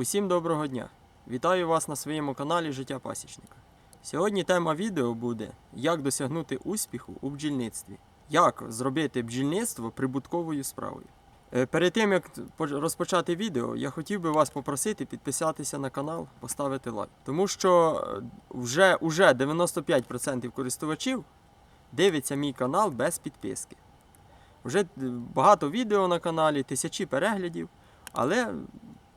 Усім доброго дня! Вітаю вас на своєму каналі Життя Пасічника. Сьогодні тема відео буде як досягнути успіху у бджільництві, як зробити бджільництво прибутковою справою. Е, Перед тим як розпочати відео, я хотів би вас попросити підписатися на канал, поставити лайк. Тому що е, вже, вже 95% користувачів дивиться мій канал без підписки. Вже е, багато відео на каналі, тисячі переглядів, але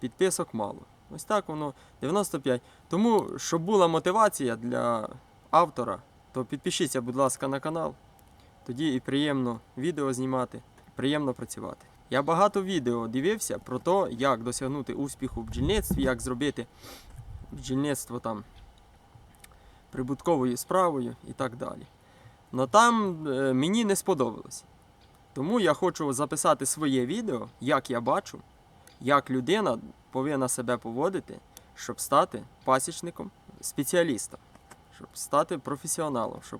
підписок мало. Ось так воно 95. Тому, щоб була мотивація для автора, то підпишіться, будь ласка, на канал. Тоді і приємно відео знімати, приємно працювати. Я багато відео дивився про те, як досягнути успіху в бджільництві, як зробити бджільництво там прибутковою справою і так далі. Но там е, мені не сподобалось. Тому я хочу записати своє відео, як я бачу, як людина повинна себе поводити, щоб стати пасічником, спеціалістом, щоб стати професіоналом, щоб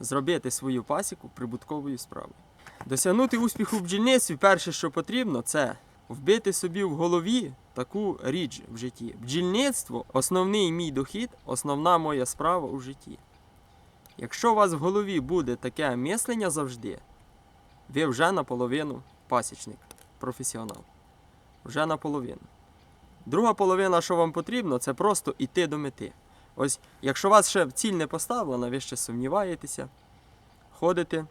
зробити свою пасіку прибутковою справою. Досягнути успіху в бджільництві, перше, що потрібно, це вбити собі в голові таку річ в житті. Бджільництво основний мій дохід, основна моя справа у житті. Якщо у вас в голові буде таке мислення завжди, ви вже наполовину пасічник, професіонал. Вже наполовину. Друга половина, що вам потрібно, це просто йти до мети. Ось, якщо вас ще ціль не поставлена, ви ще сумніваєтеся, ходите,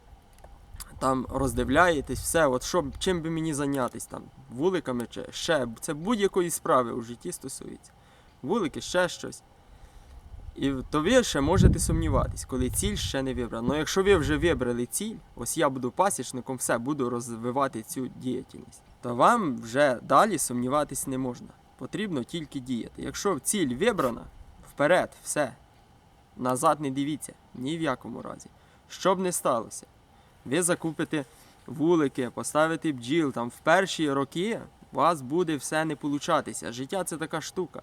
там роздивляєтесь, все, от що, чим би мені зайнятися, там, вуликами чи ще, це будь-якої справи у житті стосується. Вулики, ще щось. І то ви ще можете сумніватись, коли ціль ще не вибрана. Ну якщо ви вже вибрали ціль, ось я буду пасічником, все, буду розвивати цю діяльність, то вам вже далі сумніватись не можна. Потрібно тільки діяти. Якщо ціль вибрана, вперед, все. Назад не дивіться, ні в якому разі. Що б не сталося, ви закупите вулики, поставите бджіл, там в перші роки у вас буде все не получатися. Життя це така штука.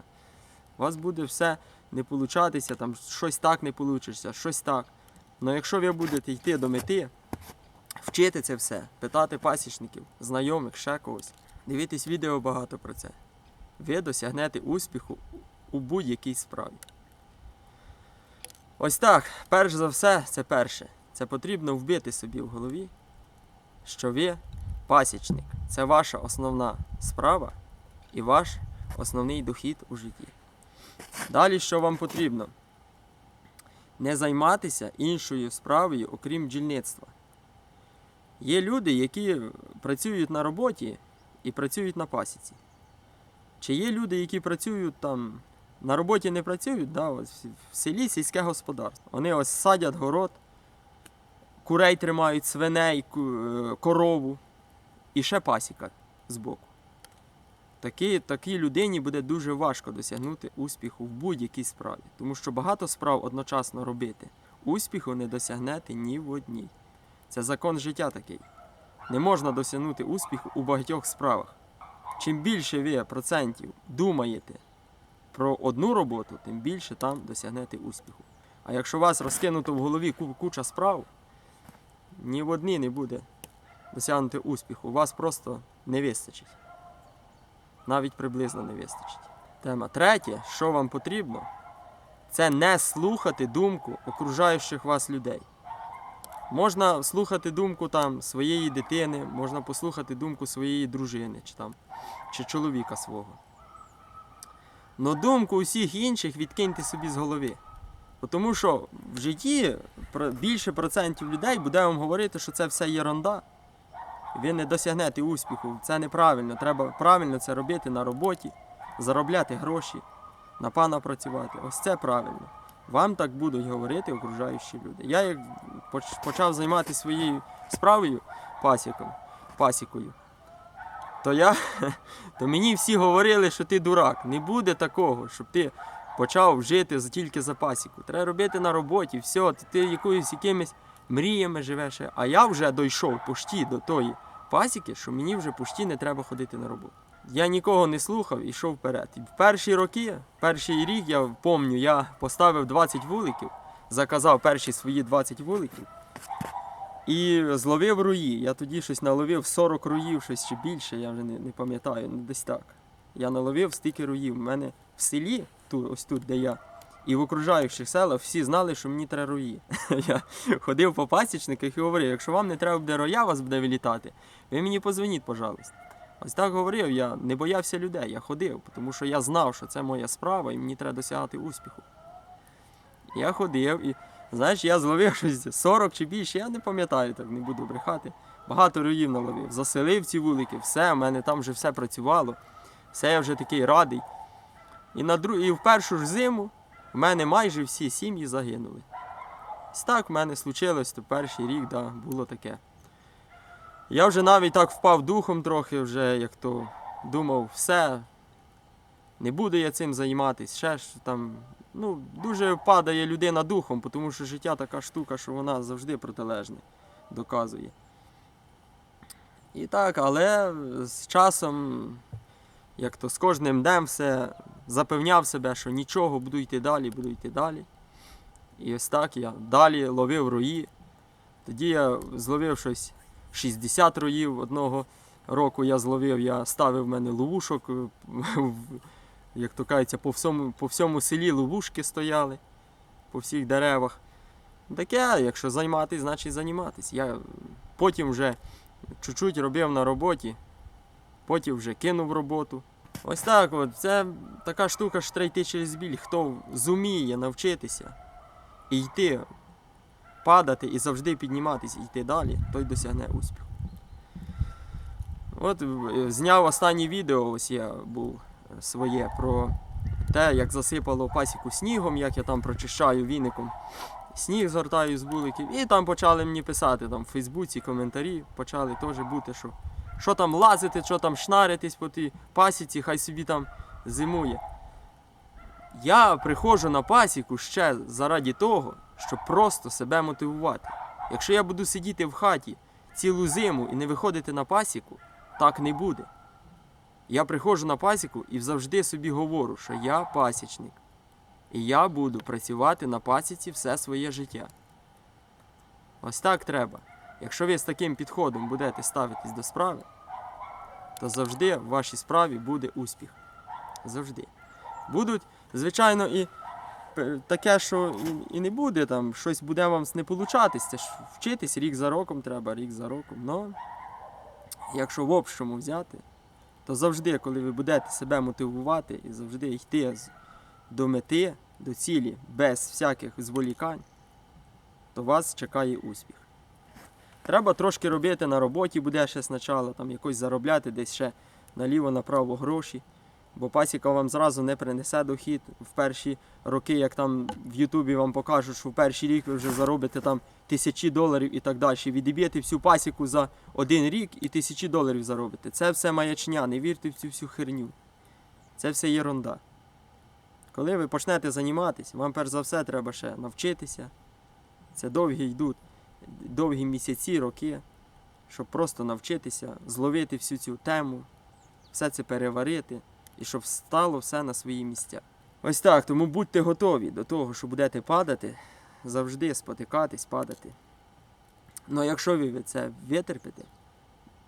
У вас буде все не получатися, там щось так не получишся, щось так. Але якщо ви будете йти до мети, вчити це все, питати пасічників, знайомих, ще когось, дивитись відео багато про це, ви досягнете успіху у будь-якій справі. Ось так, перш за все, це перше. Це потрібно вбити собі в голові, що ви пасічник. Це ваша основна справа і ваш основний дохід у житті. Далі що вам потрібно? Не займатися іншою справою, окрім бджільництва. Є люди, які працюють на роботі і працюють на пасіці. Чи є люди, які працюють там на роботі не працюють, да, ось в селі сільське господарство. Вони ось садять город, курей тримають, свиней, е, корову і ще пасіка збоку. Такій, такій людині буде дуже важко досягнути успіху в будь-якій справі, тому що багато справ одночасно робити. Успіху не досягнете ні в одній. Це закон життя такий. Не можна досягнути успіху у багатьох справах. Чим більше ви процентів думаєте про одну роботу, тим більше там досягнете успіху. А якщо у вас розкинуто в голові куча справ, ні в одній не буде досягнути успіху. У вас просто не вистачить навіть приблизно не вистачить. Тема третє, що вам потрібно, це не слухати думку окружаючих вас людей. Можна слухати думку там своєї дитини, можна послухати думку своєї дружини чи там, чи чоловіка свого. Но думку усіх інших відкиньте собі з голови. Тому що в житті більше процентів людей буде вам говорити, що це все єрунда. Ви не досягнете успіху. Це неправильно. Треба правильно це робити на роботі, заробляти гроші, на пана працювати. Ось це правильно. Вам так будуть говорити окружаючі люди. Я як почав займатися своєю справою пасіком, пасікою, то я, то мені всі говорили, що ти дурак. Не буде такого, щоб ти почав жити тільки за пасіку. Треба робити на роботі, все, ти, якоюсь якимись мріями живеш. А я вже дійшов почти до тої пасіки, що мені вже почти не треба ходити на роботу. Я нікого не слухав і йшов вперед. В перші роки, перший рік, я пам'ятаю, я поставив 20 вуликів, заказав перші свої 20 вуликів і зловив руї. Я тоді щось наловив 40 руїв, щось чи більше, я вже не, не пам'ятаю, ну десь так. я наловив стільки руїв. У мене в селі, тут, ось тут, де я, і в окружаючих селах всі знали, що мені треба руї. Я ходив по пасічниках і говорив, якщо вам не треба буде роя, вас буде вилітати, ви мені позвоніть, пожалуйста. Ось так говорив, я не боявся людей, я ходив, тому що я знав, що це моя справа і мені треба досягати успіху. Я ходив і, знаєш, я зловив щось 40 чи більше, я не пам'ятаю, так не буду брехати. Багато руїв наловив, заселив ці вулики, все, в мене там вже все працювало, все я вже такий радий. І, на дру... і в першу ж зиму в мене майже всі сім'ї загинули. Ось так в мене случилось, то перший рік да, було таке. Я вже навіть так впав духом трохи, вже як то думав, все, не буду я цим займатися. Ще ж там, ну, дуже падає людина духом, тому що життя така штука, що вона завжди протилежне доказує. І так, але з часом, як то з кожним днем все запевняв себе, що нічого, буду йти далі, буду йти далі. І ось так я далі ловив рої. Тоді я зловив щось 60 роїв одного року я зловив, я ставив в мене ловушок, е, як то кажеться, по всьому, по всьому селі ловушки стояли, по всіх деревах. Таке, якщо займатися, значить займатися. Я потім вже чуть-чуть робив на роботі, потім вже кинув роботу. Ось так от, це така штука, що треба йти через біль. Хто зуміє навчитися і йти, падати і завжди підніматися і йти далі, той досягне успіху. От е, зняв останнє відео, ось я був е, своє про те, як засипало пасіку снігом, як я там прочищаю віником. Сніг згортаю з вуликів. І там почали мені писати там в Фейсбуці коментарі, почали теж бути, що що там лазити, що там шнаритись по тій пасіці, хай собі там зимує. Я приходжу на пасіку ще заради того, щоб просто себе мотивувати. Якщо я буду сидіти в хаті цілу зиму і не виходити на пасіку, так не буде. Я приходжу на пасіку і завжди собі говорю, що я пасічник. І я буду працювати на пасіці все своє життя. Ось так треба. Якщо ви з таким підходом будете ставитись до справи, то завжди в вашій справі буде успіх. Завжди. Будуть, звичайно, і таке, що і, не буде, там, щось буде вам не получатись. Вчитись рік за роком треба, рік за роком. Но якщо в общому взяти, то завжди, коли ви будете себе мотивувати і завжди йти до мети, до цілі, без всяких зволікань, то вас чекає успіх. Треба трошки робити на роботі, буде ще спочатку, там якось заробляти десь ще наліво-направо гроші. Бо пасіка вам зразу не принесе дохід в перші роки, як там в Ютубі вам покажуть, що в перший рік ви вже заробите там тисячі доларів і так далі. Відіб'єте всю пасіку за один рік і тисячі доларів заробите. Це все маячня, не вірте в цю всю херню. Це все єрунда. Коли ви почнете займатися, вам перш за все треба ще навчитися. Це довгі йдуть, довгі місяці, роки, щоб просто навчитися, зловити всю цю тему, все це переварити і щоб стало все на свої місця. Ось так, тому будьте готові до того, що будете падати, завжди спотикатись, падати. Ну якщо ви це витерпите,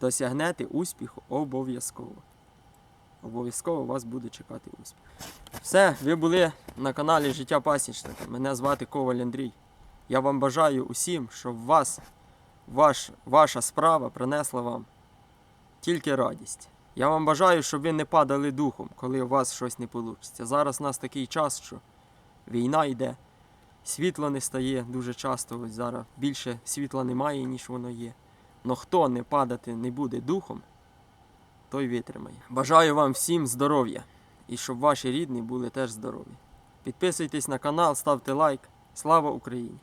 досягнете успіху обов'язково. Обов'язково вас буде чекати успіх. Все, ви були на каналі Життя Пасічника. Мене звати Коваль Андрій. Я вам бажаю усім, щоб вас, ваш, ваша справа принесла вам тільки радість. Я вам бажаю, щоб ви не падали духом, коли у вас щось не вийде. Зараз у нас такий час, що війна йде, світла не стає дуже часто. Ось зараз більше світла немає, ніж воно є. Но хто не падати не буде духом, той витримає. Бажаю вам всім здоров'я і щоб ваші рідні були теж здорові. Підписуйтесь на канал, ставте лайк. Слава Україні!